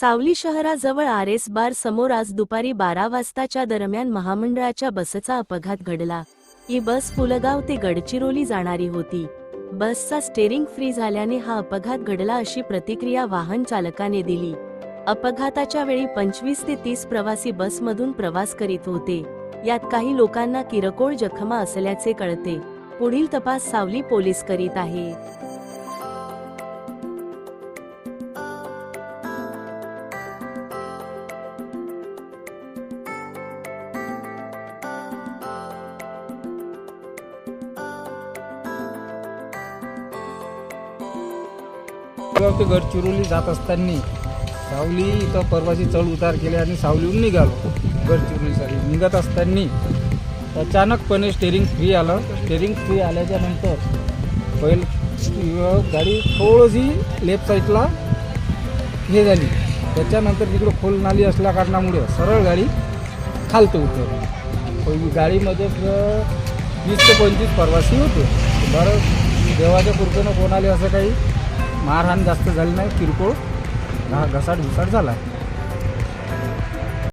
सावली शहराजवळ R S bar समोर आज दुपारी बारा वाजताच्या दरम्यान महामंडळाच्या बसचा अपघात घडला. ही बस पुलगाव ते गडचिरोली जाणारी होती. बसचा स्टेरिंग फ्री झाल्याने हा अपघात घडला अशी प्रतिक्रिया वाहन चालकाने दिली. अपघाताच्या वेळी पंचवीस ते तीस प्रवासी बसमधून प्रवास करीत होते. यात काही लोकांना किरकोळ जखमा असल्याचे कळते. पुढील तपास सावली पोलीस करीत आहे. ते गडचिरोली जात असताना सावली इथं परवाची चढ उतार केले आणि सावलीहून निघालो. गडचिरोलीसाठी निघत असताना अचानकपणे स्टेरिंग फ्री आलं. स्टेरिंग फ्री आल्याच्यानंतर पहिल गाडी थोडीशी लेफ्ट साईडला हे झाली. त्याच्यानंतर तिकडं खोल नाली असल्या कारणामुळे सरळ गाडी खालतं उतरली पहिली गाडीमध्ये वीस ते पंचवीस प्रवासी होते. बरं देवाच्या कृपेनं कोणाला असं काही मारहाण जास्त झाली नाही किरकोळ. घा घसाट घुसाट झाला. आहे